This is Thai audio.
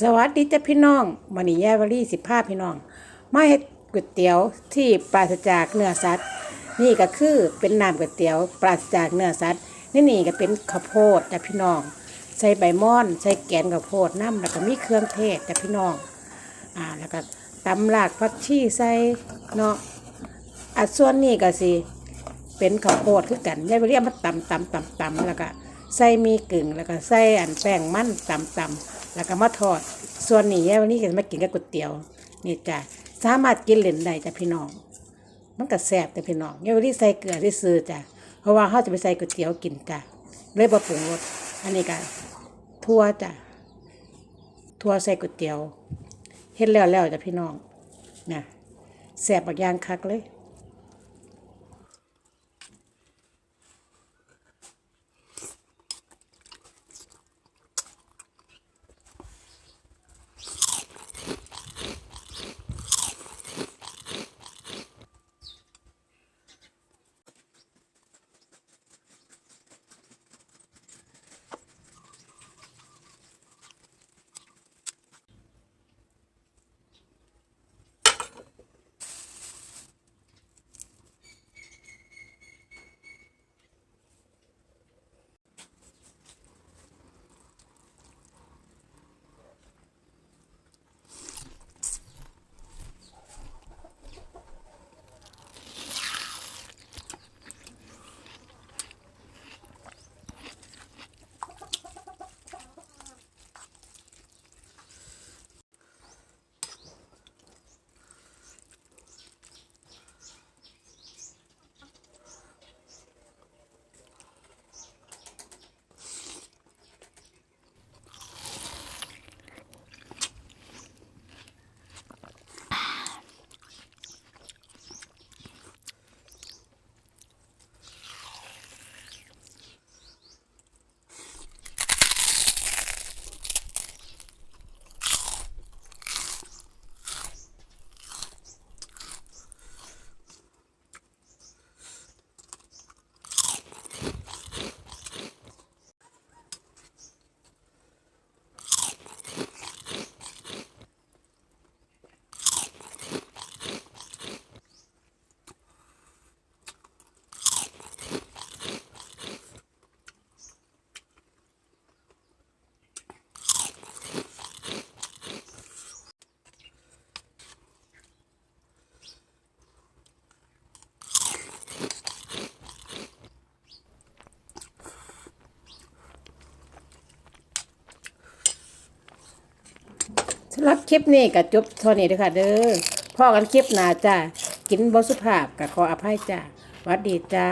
สวัสดีจ้าพี่น้องวันนี้ยายวลีสิบห้าพี่น้องมาเฮ็ดก๋วยเตี๋ยวที่ปราศจากเนื้อสัตว์ นี่ก็คือเป็นน้ำก๋วยเตี๋ยวปราศจากเนื้อสัตว์นี่นี่ก็เป็นข้าวโพดจ้าพี่น้อง ใส่ใบม่อนใส่แกนข้าวโพดน้ำแล้วก็มีเครื่องเทศจ้าพี่น้องอ่าแล้วก็ตำรากผักชีใส่เนาะอะส่วนนี้ก็สิเป็นข้าวโพดคือกันยายไปเรียกมาตำตำตำตำแล้วก็ ใส่มีกึ่งแล้วก็ใส่อันแป้งมันตำตำแล้วก็มาทอด ส่วนนี้ยายวันนี้ก็จะมากินกับก๋วยเตี๋ยวนี่จ้ะสามารถกินเล่นได้จ้ะพี่น้อง มันก็แซ่บแต่พี่น้องยายวันนี้ใส่เกลือที่ซื้อจ้ะเพราะว่าเขาจะไปใส่ก๋วยเตี๋ยวกินจ้ะเลยบ่ปรุงรสอันนี้ก็ทั่วจ้ะทั่วใส่ก๋วยเตี๋ยวเฮ็ดแล้วแล้วจ้ะพี่น้องนะแซ่บบักอย่างคักเลย สำหรับคลิปนี้ก็จบเท่านี้เด้ค่ะเด้อพ่อกันคลิปหน้าจ้ากินบสุภาพก็ขออภัยจ้าวัดดีจ้า